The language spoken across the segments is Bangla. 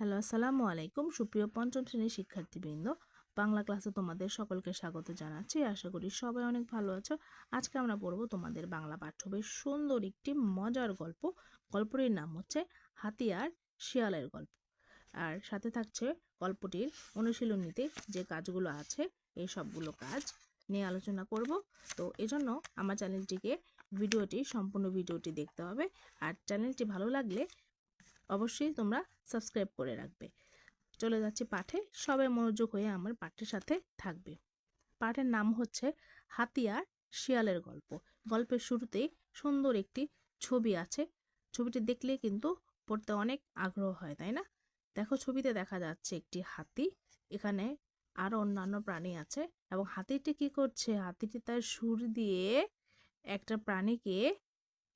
হ্যালো, আসসালামু আলাইকুম। সুপ্রিয় পঞ্চম শ্রেণির শিক্ষার্থীবৃন্দ, বাংলা ক্লাসে তোমাদের সকলকে স্বাগত জানাচ্ছি। আশা করি সবাই অনেক ভালো আছো। আজকে আমরা পড়ব তোমাদের বাংলা পাঠ্য বেশ সুন্দর একটি মজার গল্প। গল্পটির নাম হচ্ছে হাতিয়ার শিয়ালের গল্প। আর সাথে থাকছে গল্পটির অনুশীলনীতে যে কাজগুলো আছে, এই সবগুলো কাজ নিয়ে আলোচনা করব। তো এজন্য আমার চ্যানেলটিকে ভিডিওটি, সম্পূর্ণ ভিডিওটি দেখতে হবে। আর চ্যানেলটি ভালো লাগলে অবশ্যই তোমরা সাবস্ক্রাইব করে রাখবে। চলে যাচ্ছে পাঠে। সবাই মনোযোগ হয়ে আমার পাঠের সাথে থাকবে। পাঠের নাম হচ্ছে হাতিয়ার শিয়ালের গল্প। গল্পের শুরুতেই সুন্দর একটি ছবি আছে। ছবিটি দেখলে কিন্তু পড়তে অনেক আগ্রহ হয়, তাই না? দেখো ছবিতে দেখা যাচ্ছে একটি হাতি। এখানে আরও অন্যান্য প্রাণী আছে এবং হাতিটি কি করছে? হাতিটি তার সুর দিয়ে একটা প্রাণীকে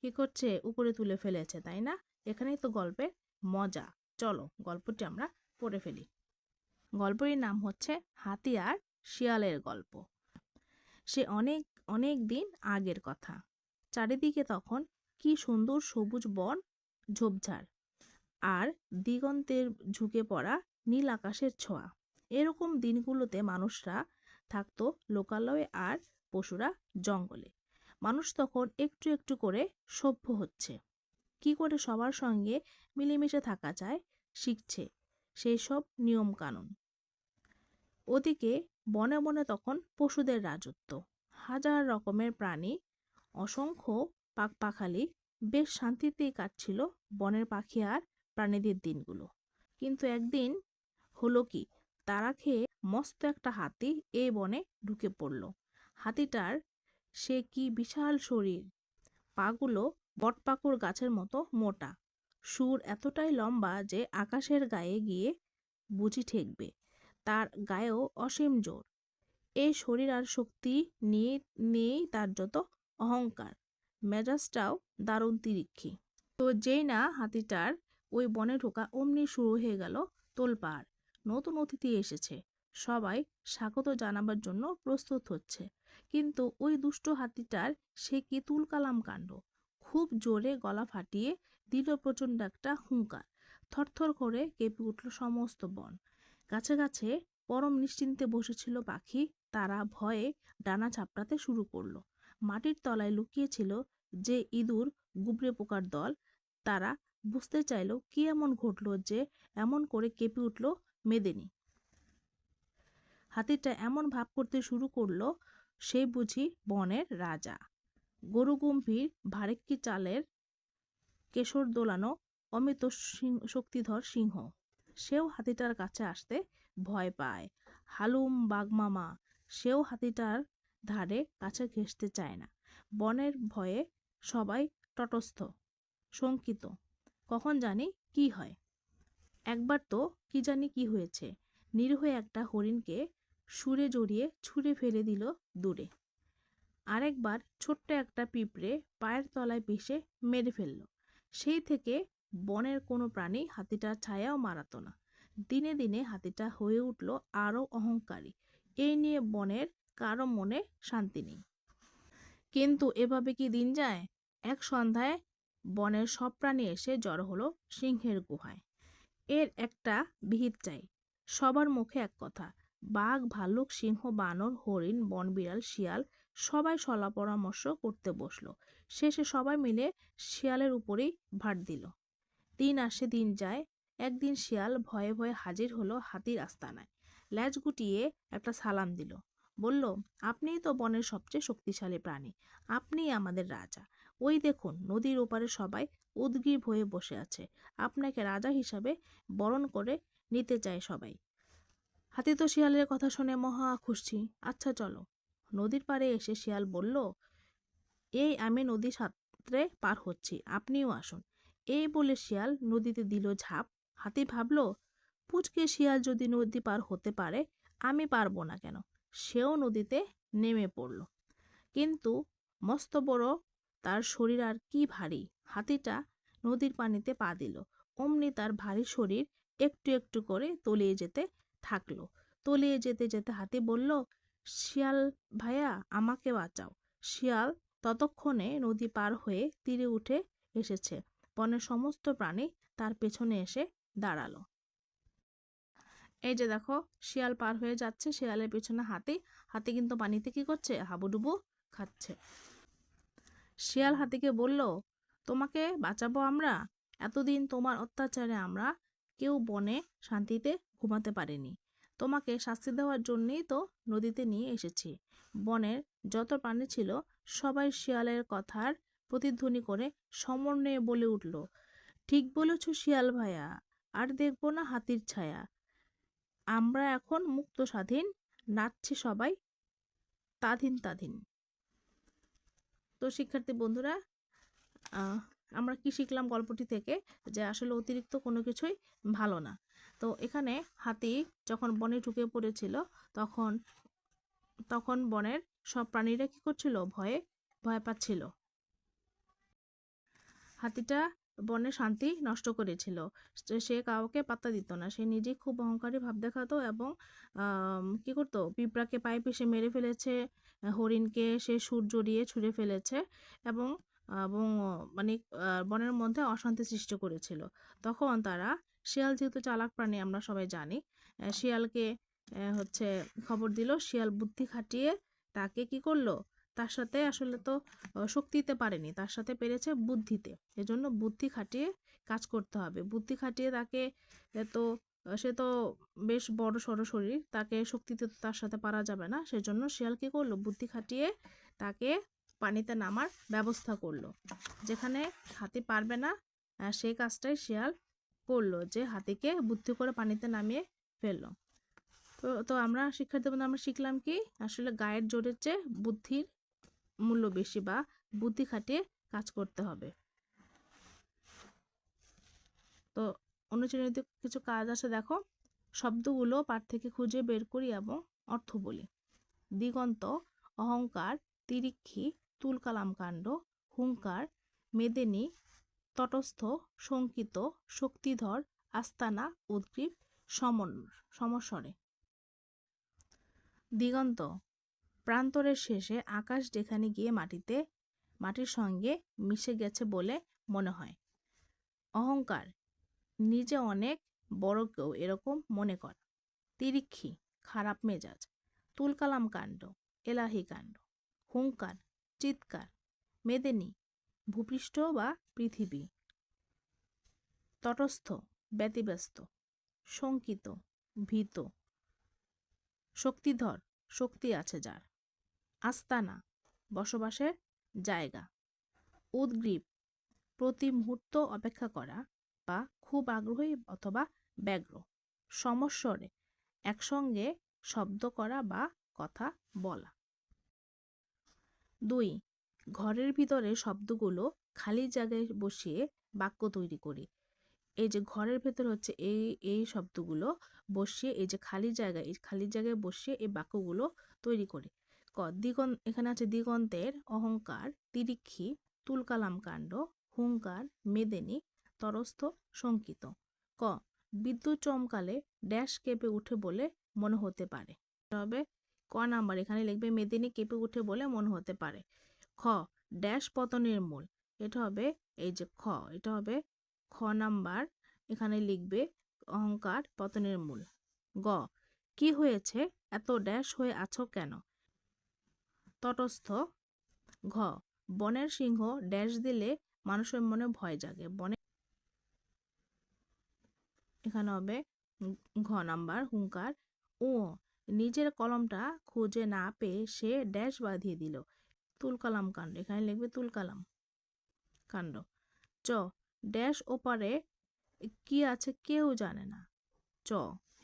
কি করছে? উপরে তুলে ফেলেছে, তাই না? এখানেই তো গল্পের মজা। চলো, গল্পটি আমরা পড়ে ফেলি। গল্পটির নাম হচ্ছে হাতি আর শিয়ালের গল্প। সে অনেক অনেক দিন আগের কথা। চারিদিকে তখন কি সুন্দর সবুজ বন, ঝোপঝাড় আর দিগন্তের ঝুঁকে পড়া নীল আকাশের ছোঁয়া। এরকম দিনগুলোতে মানুষরা থাকতো লোকালয়ে আর পশুরা জঙ্গলে। মানুষ তখন একটু একটু করে সভ্য হচ্ছে। কি করে সবার সঙ্গে মিলেমিশে থাকা যায় শিখছে সেই সব নিয়ম কানুন ওদিকে বনে বনে তখন পশুদের রাজত্ব। হাজার রকমের প্রাণী, অসংখ্য পাখপাখালি বেশ শান্তিতেই কাটছিল বনের পাখি আর প্রাণীদের দিনগুলো। কিন্তু একদিন হলো কি, তারা খেয়ে মস্ত একটা হাতি এই বনে ঢুকে পড়ল। হাতিটার সে কি বিশাল শরীর পাগুলো বটপাকুড় গাছের মতো মোটা। সুর এতটাই লম্বা যে আকাশের গায়ে গিয়ে বুঝি ঠেকবে। তার গায়েও অসীম জোর। এই শরীর আর শক্তি নিয়ে, নিয়েই তার যত অহংকার, মেজাজটাও দারুণ তিরিক্ষি। তো যেই না হাতিটার ওই বনে ঢোকা অমনি শুরু হয়ে গেল তোলপাড়। নতুন অতিথি এসেছে। সবাই স্বাগত জানাবার জন্য প্রস্তুত হচ্ছে। কিন্তু ওই দুষ্ট হাতিটার সে কি তুলকালাম কাণ্ড? খুব জোরে গলা ফাটিয়ে দিল প্রচণ্ড একটা হুঙ্কার। থরথর করে কেঁপে উঠল সমস্ত বন। গাছে গাছে পরম নিশ্চিন্তে বসেছিল পাখি। তারা ভয়ে ডানা চাপড়াতে শুরু করল। মাটির তলায় লুকিয়েছিল যে ইঁদুর গুবরে পোকার দল। তারা বুঝতে চাইল, কি এমন ঘটল যে এমন করে কেঁপে উঠল মেদেনি। হাতিটা এমন ভাব করতে শুরু করল সে বুঝি বনের রাজা। গরু গম্ভীর, ভারেক্কি চালের কেশর দোলানো, অমিত শক্তিধর সিংহ। সেও হাতিটার কাছে আসতে ভয় পায়। হালুম বাগমামা, সেও হাতিটার ধারে কাছে ঘেঁষতে চায় না। বনের ভয়ে সবাই তটস্থ, শঙ্কিত। কখন জানি কি হয়? একবার তো কি জানি কি হয়েছে। নিরীহ একটা হরিণকে সুরে জড়িয়ে ছুঁড়ে ফেলে দিল দূরে। আরেকবার ছোট্ট একটা পিঁপড়ে পায়ের তলায় পিষে মেরে ফেলল। সেই থেকে বনের কোনো প্রাণী হাতিটার ছায়াও মারাতো না। দিনে দিনে হাতিটা হয়ে উঠল আরও অহংকারী। এই নিয়ে বনের কারও মনে শান্তি নেই। কিন্তু এভাবে কি দিন যায়? এক সন্ধ্যায় বনের সব প্রাণী এসে জড়ো হলো সিংহের গুহায়। এর একটা বিহিত চাই। সবার মুখে এক কথা, বাঘ, ভাল্লুক, সিংহ, বানর, হরিণ, বনবিড়াল, শিয়াল সবাই সলা পরামর্শ করতে বসল। শেষে সবাই মিলে শিয়ালের উপরেই ভাট দিল। দিন আসে দিন যায়, একদিন শিয়াল ভয়ে ভয়ে হাজির হলো হাতির আস্তানায়। ল্যাজ গুটিয়ে একটা সালাম দিল। বলল, আপনিই তো বনের সবচেয়ে শক্তিশালী প্রাণী। আপনিই আমাদের রাজা। ওই দেখুন, নদীর ওপারে সবাই উদ্গ্রীব হয়ে বসে আছে। আপনাকে রাজা হিসাবে বরণ করে নিতে চায় সবাই। হাতি তো শিয়ালের কথা শুনে মহা খুশি। আচ্ছা চলো। নদীর পাড়ে এসে শিয়াল বলল, এই আমি নদী সাঁতরে পার হচ্ছি, আপনিও আসুন। এই বলে শিয়াল নদীতে দিল ঝাঁপ। হাতি ভাবল, পুচকে শিয়াল যদি নদী পার হতে পারে, আমি পারব না কেন? সেও নদীতে নেমে পড়ল। কিন্তু মস্ত বড় তার শরীর আর কি ভারী, হাতিটা নদীর পানিতে পা দিল। অমনি তার ভারী শরীর একটু একটু করে তলিয়ে যেতে থাকল। তলিয়ে যেতে যেতে হাতি বলল শিয়াল, ভাইয়া, আমাকে বাঁচাও। শিয়াল ততক্ষণে নদী পার হয়ে তীরে উঠে এসেছে। বনের সমস্ত প্রাণী তার পেছনে এসে দাঁড়াল। এই যে দেখো, শিয়াল পার হয়ে যাচ্ছে। শিয়ালের পেছনে হাতি। হাতি কিন্তু পানিতে কি করছে? হাবুডুবু খাচ্ছে। শিয়াল হাতিকে বলল, তোমাকে বাঁচাবো আমরা? এতদিন তোমার অত্যাচারে আমরা কেউ বনে শান্তিতে ঘুমাতে পারিনি। তোমাকে শাস্তি দেওয়ার জন্যেই তো নদীতে নিয়ে এসেছি। বনের যত প্রাণী ছিল, সবাই শিয়ালের কথার প্রতিধ্বনি করে সমন্বয়ে বলে উঠল, ঠিক বলেছ শিয়াল ভাইয়া আর দেখব না হাতির ছায়া। আমরা এখন মুক্ত স্বাধীন, নাচছি সবাই তাধীন তাধীন তো শিক্ষার্থী বন্ধুরা আমরা কি শিখলাম গল্পটি থেকে যে আসলে অতিরিক্ত কোনো কিছুই ভালো না। তো এখানে হাতি যখন বনে ঢুকে পড়েছিল, তখন তখন বনের সব প্রাণীরা কি করছিল? ভয়ে, ভয় পাচ্ছিল। হাতিটা বনে শান্তি নষ্ট করেছিল। সে- কাউকে পাত্তা দিত না। সে নিজেই খুব অহংকারী ভাব দেখাতো এবং কি করতো? পিঁপড়াকে পায়ে পিষে মেরে ফেলেছে, হরিণকে সে সুর জড়িয়ে ছুঁড়ে ফেলেছে এবং এবং মানে বনের মধ্যে অশান্তি সৃষ্টি করেছিল। তখন তারা শিয়াল যেহেতু চালাক প্রাণী আমরা সবাই জানি শিয়ালকে হচ্ছে খবর দিল শিয়াল বুদ্ধি খাটিয়ে তাকে কি করল? তার সাথে আসলে তো শক্তিতে পারেনি তার সাথে পেরেছে বুদ্ধিতে। এজন্য বুদ্ধি খাটিয়ে কাজ করতে হবে। বুদ্ধি খাটিয়ে তাকে তো সে তো বেশ বড় সড়ো শরীর তাকে শক্তিতে তো তার সাথে পারা যাবে না। সেজন্য শিয়াল কি করল? বুদ্ধি খাটিয়ে তাকে পানিতে নামার ব্যবস্থা করল। যেখানে হাতি পারবে না সেই কাজটাই শিয়াল করল যে হাতিকে বুদ্ধি করে পানিতে নামিয়ে ফেলল। তো তো আমরা শিক্ষার্থী বন্ধু আমরা শিখলাম কি? আসলে গায়ের জোরের চেয়ে বুদ্ধির মূল্য বেশি বা বুদ্ধি খাটিয়ে কাজ করতে হবে। তো অনুচিত কিছু কাজ আছে দেখো, শব্দগুলো পাঠ থেকে খুঁজে বের করি এবং অর্থ বলি। দিগন্ত, অহংকার, তিরিক্ষি, তুলকালাম কাণ্ড হুঙ্কার মেদিনী তটস্থ, শঙ্কিত, শক্তিধর, আস্তানা, উদ্গ্রীব, সমন, সমস্বরে। দিগন্ত, প্রান্তরের শেষে আকাশ যেখানে গিয়ে মাটিতে, মাটির সঙ্গে মিশে গেছে বলে মনে হয়। অহংকার, নিজে অনেক, বড় কেউ এরকম মনে করা। তিরিক্ষি, খারাপ মেজাজ, তুলকালাম কাণ্ড, এলাহি কাণ্ড, হুঙ্কার, চিৎকার, মেদিনী, ভূপৃষ্ঠ বা পৃথিবী। তটস্থ, ব্যতিব্যস্ত, শঙ্কিত, ভীত। শক্তিধর, শক্তি আছে যার। আস্তানা, বসবাসের জায়গা। উদ্গ্রীব প্রতি মুহূর্ত অপেক্ষা করা বা খুব আগ্রহী অথবা ব্যগ্র। সমস্বরে, একসঙ্গে শব্দ করা বা কথা বলা। দুই, ঘরের ভিতরে শব্দগুলো খালি জায়গায় বসিয়ে বাক্য তৈরি করি। এই যে ঘরের ভেতর হচ্ছে এই এই শব্দগুলো বসিয়ে, এই যে খালি জায়গায়, এই খালি জায়গায় বসিয়ে এই বাক্যগুলো তৈরি করি। ক দিগন এখানে আছে দিগন্তের অহংকার, তিরিক্ষি, তুলকালাম কাণ্ড, হুঙ্কার, মেদিনী, তরস্থ, শঙ্কিত। ক, বিদ্যুৎ চমকালে ড্যাশ কেঁপে উঠে বলে মনে হতে পারে। তবে ক নাম্বার, এখানে লিখবে মেদিনী কেঁপে উঠে বলে মনে হতে পারে। খ, ড্যাশ পতনের মূল। এটা হবে এই যে খ, এটা হবে খ নাম্বার, এখানে লিখবে অহংকার পতনের মূল। গ, কি হয়েছে, এত ড্যাশ হয়ে আছো কেন? তটস্থ। ঘ, বনের সিংহ ড্যাশ দিলে মানুষের মনে ভয় জাগে। বনে এখানে হবে ঘ নাম্বার, হুঙ্কার। ও নিজের কলমটা খুঁজে না পেয়ে সে ড্যাশ বাঁধিয়ে দিল। তুলকালাম কাণ্ড, এখানে লিখবে তুলকালাম। কাণ্ড। চ, ড্যাশ ওপারে কি আছে কেউ জানে না। চ,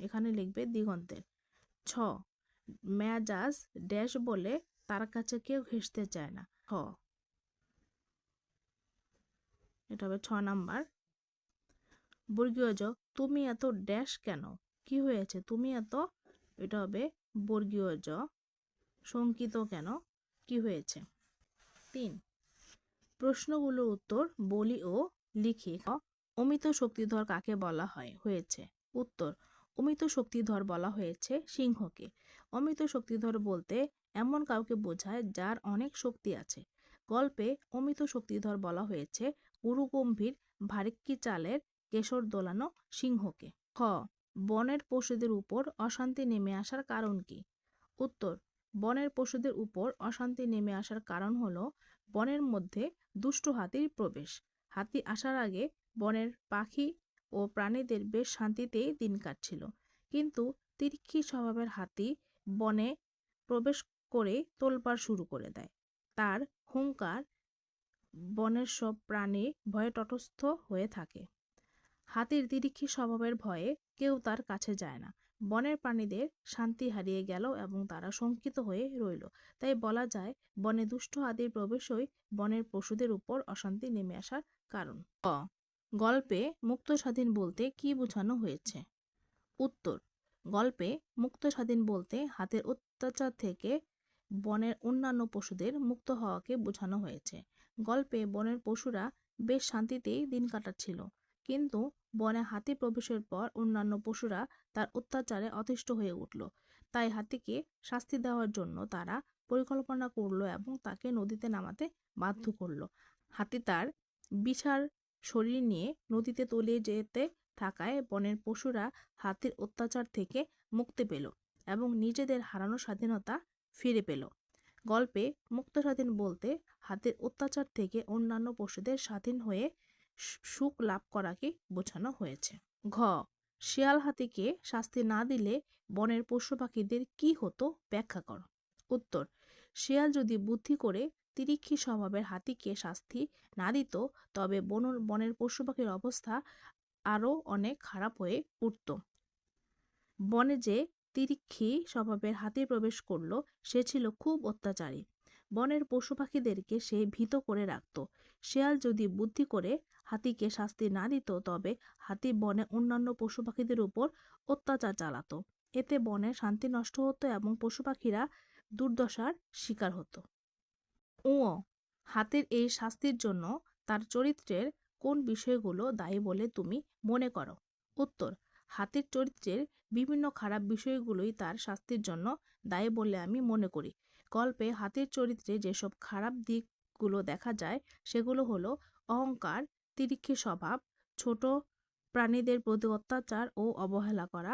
এখানে লিখবে দিগন্তের। ছ মেজাজ ড্যাশ বলে তার কাছে কেউ ঘেঁষতে চায় না। ছ এটা হবে ছ নাম্বার। বর্গীয় জ তুমি এত ড্যাশ কেন? কি হয়েছে? তুমি এত এটা হবে বর্গীয় জ শঙ্কিত কেন? কি হয়েছে? তিন প্রশ্নগুলোর উত্তর বলি ও লিখি। অমিত শক্তিধর কাকে বলা হয়? হয়েছে। উত্তর, অমিত শক্তিধর বলা হয়েছে সিংহকে। অমিত শক্তিধর বলতে এমন কাউকে বোঝায় যার অনেক শক্তি আছে। গল্পে অমিত শক্তিধর বলা হয়েছে গুরুগম্ভীর ভারিক্কি চালের কেশর দোলানো সিংহকে। খ, বনের পশুদের উপর অশান্তি নেমে আসার কারণ কি? উত্তর, বনের পশুদের উপর অশান্তি নেমে আসার কারণ হলো বনের মধ্যে দুষ্ট হাতির প্রবেশ। হাতি আসার আগে বনের পাখি ও প্রাণীদের বেশ শান্তিতেই দিন কাটছিল। কিন্তু তিরিক্ষি স্বভাবের হাতি বনে প্রবেশ করে তোলপাড় শুরু করে দেয়। তার হুঙ্কার বনের সব প্রাণী ভয়ে তটস্থ হয়ে থাকে। হাতির তিরিক্ষি স্বভাবের ভয়ে কেউ তার কাছে যায় না। বনের প্রাণীদের শান্তি হারিয়ে গেল এবং তারা শঙ্কিত হয়ে রইল। তাই বলা যায়, বনে দুষ্ট হাতির প্রবেশই বনের পশুদের উপর অশান্তি নেমে আসার কারণ। গল্পে মুক্ত স্বাধীন বলতে কি বোঝানো হয়েছে? উত্তর, গল্পে মুক্ত স্বাধীন বলতে হাতের অত্যাচার থেকে বনের অন্যান্য পশুদের মুক্ত হওয়াকে বোঝানো হয়েছে। গল্পে বনের পশুরা বেশ শান্তিতেই দিন কাটাচ্ছিল, কিন্তু বনে হাতি প্রবেশের পর অন্যান্য পশুরা তার অত্যাচারে অতিষ্ঠ হয়ে উঠল। তাই হাতিকে শাস্তি দেওয়ার জন্য তারা পরিকল্পনা করল এবং তাকে নদীতে নামাতে বাধ্য করল। হাতি তার বিশাল শরীর নিয়ে নদীতে তলিয়ে যেতে থাকায় বনের পশুরা হাতির অত্যাচার থেকে মুক্তি পেল এবং নিজেদের হারানো স্বাধীনতা ফিরে পেল। গল্পে মুক্ত স্বাধীন বলতে হাতির অত্যাচার থেকে অন্যান্য পশুদের স্বাধীন হয়ে সুখ লাভ করাকে বোঝানো হয়েছে। ঘ, শিয়াল হাতিকে শাস্তি না দিলে বনের পশু পাখিদের কি হতো ব্যাখ্যা করো। উত্তর, শিয়াল যদি বুদ্ধি করে তিরিক্ষি স্বভাবের হাতিকে শাস্তি না দিত, তবে বন বনের পশু পাখির অবস্থা আরও অনেক খারাপ হয়ে উঠত। বনে যে তিরিক্ষি স্বভাবের হাতি প্রবেশ করল, সে ছিল খুব অত্যাচারী। বনের পশু পাখিদেরকে সে ভীত করে রাখত। শেয়াল যদি বুদ্ধি করে হাতিকে শাস্তি না দিত, তবে হাতি বনে অন্যান্য পশু পাখিদের উপর অত্যাচার চালাতো। এতে বনে শান্তি নষ্ট হতো এবং পশু পাখিরা দুর্দশার শিকার হতো। ও হাতির এই শাস্তির জন্য তার চরিত্রের কোন বিষয়গুলো দায়ী বলে তুমি মনে করো? উত্তর, হাতির চরিত্রের বিভিন্ন খারাপ বিষয়গুলোই তার শাস্তির জন্য দায়ী বলে আমি মনে করি। গল্পে হাতির চরিত্রে যেসব খারাপ দিকগুলো দেখা যায়, সেগুলো হলো অহংকার, তিরিক্ষি স্বভাব, ছোট প্রাণীদের প্রতি অত্যাচার ও অবহেলা করা,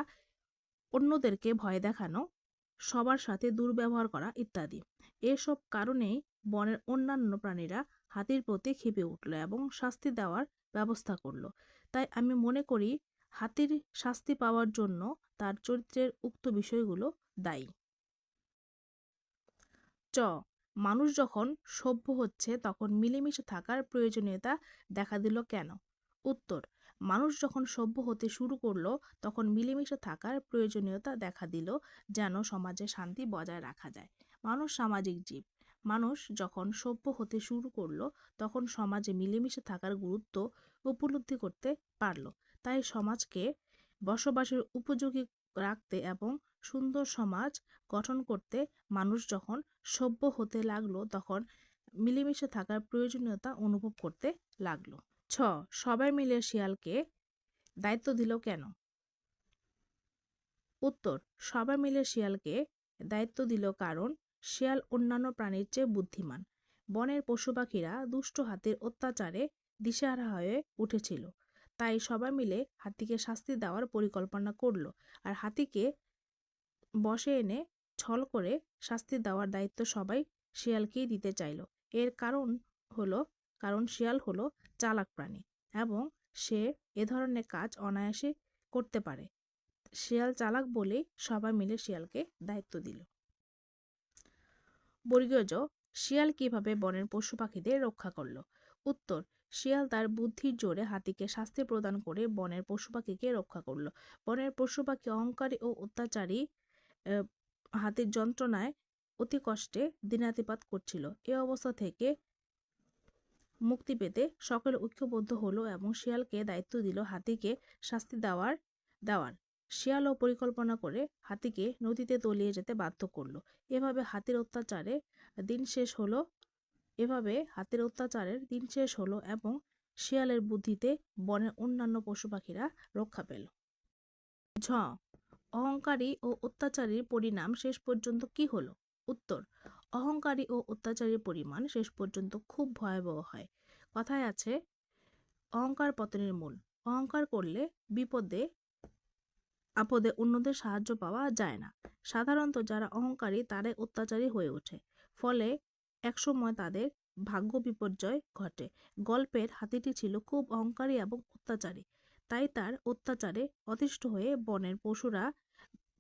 অন্যদেরকে ভয় দেখানো, সবার সাথে দুর্ব্যবহার করা ইত্যাদি। এসব কারণেই বনের অন্যান্য প্রাণীরা হাতির প্রতি ক্ষেপে উঠল এবং শাস্তি দেওয়ার ব্যবস্থা করল। তাই আমি মনে করি হাতির শাস্তি পাওয়ার জন্য তার চরিত্রের উক্ত বিষয়গুলো দায়ী। চ। মানুষ যখন সভ্য হচ্ছে, তখন মিলেমিশে থাকার প্রয়োজনীয়তা দেখা দিল কেন? উত্তর, মানুষ যখন সভ্য হতে শুরু করল, তখন মিলেমিশে থাকার প্রয়োজনীয়তা দেখা দিল যেন সমাজে শান্তি বজায় রাখা যায়। মানুষ সামাজিক জীব। মানুষ যখন সভ্য হতে শুরু করল, তখন সমাজে মিলেমিশে থাকার গুরুত্ব উপলব্ধি করতে পারল। তাই সমাজকে বসবাসের উপযোগী রাখতে এবং সুন্দর সমাজ গঠন করতে মানুষ যখন সভ্য হতে লাগল, তখন মিলেমিশে থাকার প্রয়োজনীয়তা অনুভব করতে লাগল। ছ, সবাই মিলে শিয়ালকে দায়িত্ব দিল কেন? উত্তর, সবাই মিলে শিয়ালকে দায়িত্ব দিল কারণ শিয়াল অন্যান্য প্রাণীর চেয়ে বুদ্ধিমান। বনের পশু পাখিরা দুষ্ট হাতির অত্যাচারে দিশেহারা হয়ে উঠেছিল। তাই সবাই মিলে হাতিকে শাস্তি দেওয়ার পরিকল্পনা করল আর হাতিকে বসে এনে ছল করে শাস্তি দেওয়ার দায়িত্ব সবাই শিয়ালকেই দিতে চাইলো। এর কারণ হলো, কারণ শিয়াল হলো চালাক প্রাণী এবং সে এ ধরনের কাজ অনায়াসে করতে পারে। শিয়াল চালাক বলেই সবাই মিলে শিয়ালকে দায়িত্ব দিল। বর্গীয় শিয়াল কীভাবে বনের পশু পাখিদের রক্ষা করল? উত্তর শিয়াল তার বুদ্ধির জোরে হাতিকে শাস্তি প্রদান করে বনের পশু পাখিকে রক্ষা করল। বনের পশু পাখি অহংকারী ও অত্যাচারী হাতির যন্ত্রণায় অতি কষ্টে দিনাতিপাত করছিল। এ অবস্থা থেকে মুক্তি পেতে সকলে ঐক্যবদ্ধ হলো এবং শিয়ালকে দায়িত্ব দিল হাতিকে শাস্তি দেওয়ার দেওয়ার। শিয়ালও পরিকল্পনা করে হাতিকে নদীতে তলিয়ে যেতে বাধ্য করল। এভাবে হাতির অত্যাচারে দিন শেষ হলো এভাবে হাতের অত্যাচারের দিন শেষ হলো এবং শিয়ালের বুদ্ধিতে বনের অন্যান্য পশু পাখিরা রক্ষা পেল। ঝ, অহংকারী ও অত্যাচারীর পরিণাম শেষ পর্যন্ত কি হলো? উত্তর, অহংকারী ও অত্যাচারীর পরিমাণ শেষ পর্যন্ত খুব ভয়াবহ হয়। কথায় আছে, অহংকার পতনের মূল। অহংকার করলে বিপদে, আপদে অন্যদের সাহায্য পাওয়া যায় না। সাধারণত যারা অহংকারী, তারাই অত্যাচারী হয়ে ওঠে। ফলে একসময় তাদের ভাগ্য বিপর্যয় ঘটে। গল্পের হাতিটি ছিল খুব অহংকারী এবং অত্যাচারী। তাই তার অত্যাচারে অতিষ্ঠ হয়ে বনের পশুরা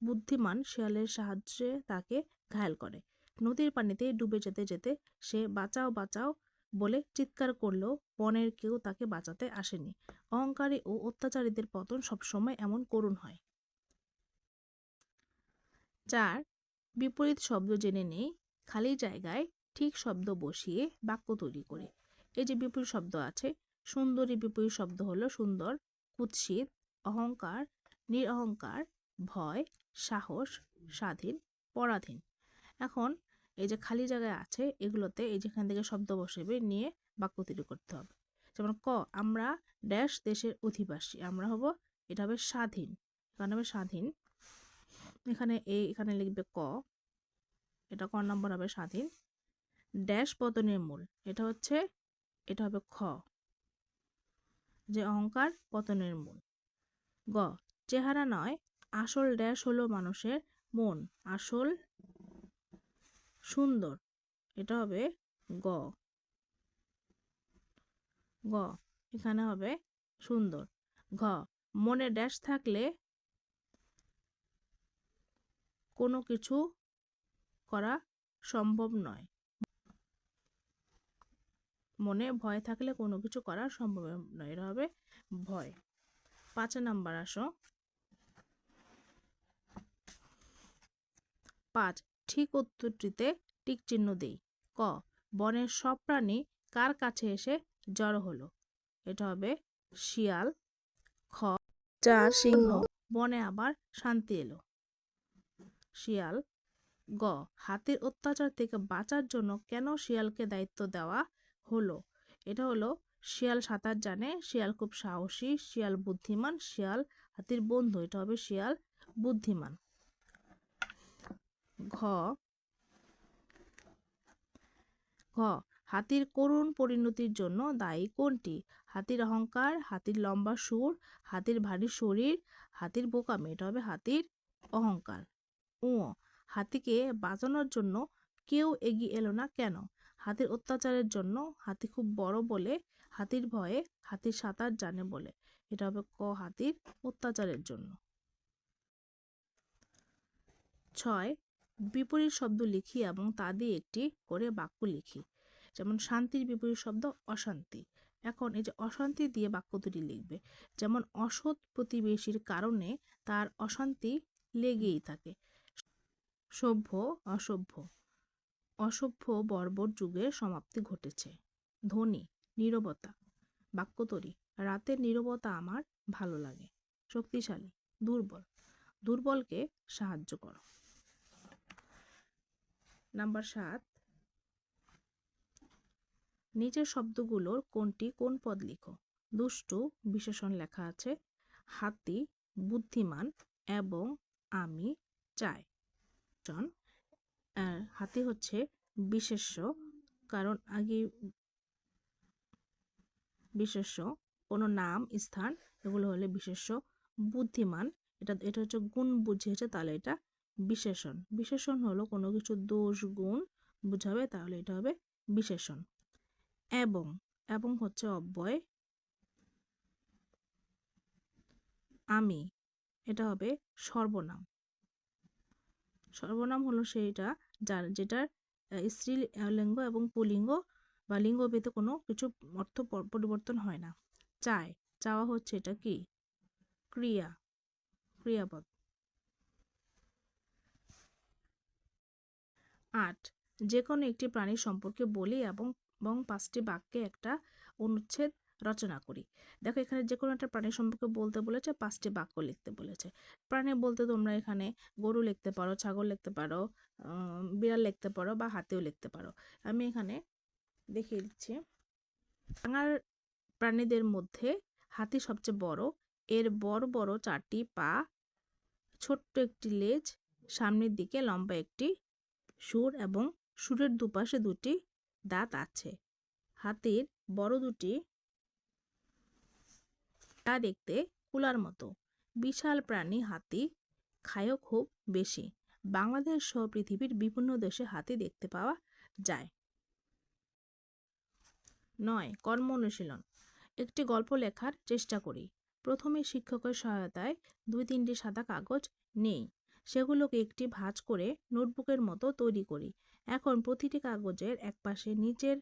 বুদ্ধিমান শিয়ালের সাহায্যে তাকে ঘায়েল করে। নদীর পানিতে ডুবে যেতে যেতে সে বাঁচাও বাঁচাও বলে চিৎকার করলেও বনের কেউ তাকে বাঁচাতে আসেনি। অহংকারী ও অত্যাচারীদের পতন সবসময় এমন করুণ হয়। চার, বিপরীত শব্দ জেনে নেই। খালি জায়গায় ঠিক শব্দ বসিয়ে বাক্য তৈরি করে। এই যে বিপরীত শব্দ আছে, সুন্দরী বিপরীত শব্দ হলো সুন্দর, কুৎসিত, অহংকার, নিরহংকার, ভয়, সাহস, স্বাধীন, পরাধীন। এখন এই যে খালি জায়গায় আছে, এগুলোতে এই যেখান থেকে শব্দ বসেবে, নিয়ে বাক্য তৈরি করতে হবে। যেমন ক, আমরা ড্যাশ দেশের অধিবাসী, আমরা হব, এটা হবে স্বাধীন। এখানে হবে স্বাধীন। এখানে এই এখানে লিখবে ক, এটা ক নম্বর হবে স্বাধীন। ড্যাশ পতনের মূল। এটা হচ্ছে, এটা হবে খ। যে অহংকার পতনের মূল। গ, চেহারা নয়, আসল ড্যাশ হলো মানুষের মন, আসল সুন্দর। এটা হবে গ। গ, এখানে হবে সুন্দর। ঘ, মনে ড্যাশ থাকলে কোনো কিছু করা সম্ভব নয়। মনে ভয় থাকলে কোনো কিছু করা সম্ভব নয়। এটা হবে ভয়। পাঁচ নাম্বার আসো। পাঁচ, ঠিক উত্তরটিতে টিক চিহ্ন দেই। ক, বনের সব প্রাণী কার কাছে এসে জড়ো হলো? এটা হবে শিয়াল। খ, চার সিংহ। বনে আবার শান্তি এলো। শিয়াল। গ, হাতির অত্যাচার থেকে বাঁচার জন্য কেন শিয়ালকে দায়িত্ব দেওয়া হলো। এটা হলো শিয়াল সাঁতার জানে, শিয়াল খুব সাহসী, শিয়াল বুদ্ধিমান, শিয়াল হাতির বন্ধু, এটা হবে শিয়াল বুদ্ধিমান। ঘ। ঘ। হাতির করুণ পরিণতির জন্য দায়ী কোনটি? হাতির অহংকার, হাতির লম্বা সুর, হাতির ভারী শরীর, হাতির বোকামি, এটা হবে হাতির অহংকার। ও হাতিকে বাঁচানোর জন্য কেউ এগিয়ে এলো না কেন? হাতির অত্যাচারের জন্য হাতি খুব বড় বলে, হাতির ভয়ে হাতির সাঁতার জানে বলে। এটা হবে ক হাতির অত্যাচারের জন্য। ছয়, বিপরীত শব্দ লিখি এবং তা দিয়ে একটি করে বাক্য লিখি। যেমন, শান্তির বিপরীত শব্দ অশান্তি। এখন এই যে অশান্তি দিয়ে বাক্য দুটি লিখবে। যেমন, অসৎ প্রতিবেশীর কারণে তার অশান্তি লেগেই থাকে। সভ্য, অসভ্য। অসভ্য বর্বর যুগের সমাপ্তি ঘটেছে। ধনী নীরবতা বাক্যতরী রাতের নীরবতা আমার ভালো লাগে। শক্তিশালী, দুর্বল, দুর্বলকে সাহায্য করো। নাম্বার সাত। নিচের শব্দগুলোর কোনটি কোন পদ লিখো? দুষ্টু, বিশেষণ লেখা আছে। হাতি, বুদ্ধিমান এবং আমি চাই। জন হাতি হচ্ছে বিশেষ্য। কারণ আগে বিশেষ্য, কোনো নাম, স্থান, এগুলো হলে বিশেষ্য। বুদ্ধিমান, এটা এটা হচ্ছে গুণ বুঝিয়েছে, তাহলে এটা বিশেষণ। বিশেষণ হলো কোনো কিছু দোষ, গুণ বুঝাবে, তাহলে এটা হবে বিশেষণ। এবং এবং হচ্ছে অব্যয়। আমি, এটা হবে সর্বনাম। সর্বনাম হলো সেইটা যার, যেটার স্ত্রী লিঙ্গ এবং পুলিঙ্গ বা লিঙ্গ ভেদে কোনো কিছু অর্থ পরিবর্তন হয় না। চায়, চাওয়া হচ্ছে এটা কি? ক্রিয়া, ক্রিয়াপদ। আট যে কোনো একটি প্রাণীর সম্পর্কে বলি এবং এবং পাঁচটি বাক্যে একটা অনুচ্ছেদ রচনা করি। দেখো এখানে যে কোনো একটা প্রাণী সম্পর্কে বলতে বলেছে, পাঁচটি বাক্য লিখতে বলেছে। প্রাণী বলতে তোমরা এখানে গরু লিখতে পারো, ছাগল লিখতে পারো বিড়াল লিখতে পারো বা হাতিও লিখতে পারো। আমি এখানে দেখিয়ে দিচ্ছি। ডাঙার প্রাণীদের মধ্যে হাতি সবচেয়ে বড়। এর বড় বড় চারটি পা, ছোট্ট একটি লেজ, সামনের দিকে লম্বা একটি সুর এবং সুরের দুপাশে দুটি দাঁত আছে। হাতির বড় দুটি তা দেখতে কুলার মতো। বিশাল প্রাণী হাতি খায়ও খুব বেশি। বাংলাদেশ সহ পৃথিবীর বিভিন্ন দেশে হাতি দেখতে পাওয়া যায়। নয়, কর্ম অনুশীলন। একটি গল্প লেখার চেষ্টা করি। প্রথমে শিক্ষকের সহায়তায় দুই তিনটি সাদা কাগজ নেই। সেগুলোকে একটি ভাঁজ করে নোটবুকের মতো তৈরি করি। এখন প্রতিটি কাগজের একপাশে নিচের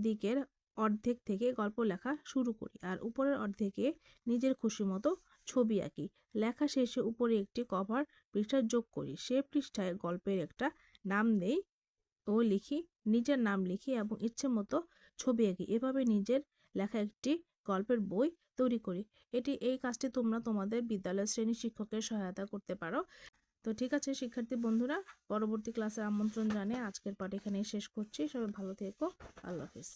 দিকের অর্ধেক থেকে গল্প লেখা শুরু করি আর উপরের অর্ধেকে নিজের খুশি মতো ছবি আঁকি। লেখা শেষে উপরে একটি কভার পৃষ্ঠা যোগ করি। সে পৃষ্ঠায় গল্পের একটা নাম দেই ও লিখি, নিজের নাম লিখি এবং ইচ্ছে মতো ছবি আঁকি। এভাবে নিজের লেখা একটি গল্পের বই তৈরি করি। এটি এই কাজটি তোমরা তোমাদের বিদ্যালয় শ্রেণি শিক্ষকের সহায়তা করতে পারো। তো ঠিক আছে শিক্ষার্থী বন্ধুরা, পরবর্তী ক্লাসে আমন্ত্রণ জানিয়ে আজকের পাঠ এখানেই শেষ করছি। সবাই ভালো থেকো। আল্লাহ হাফিজ।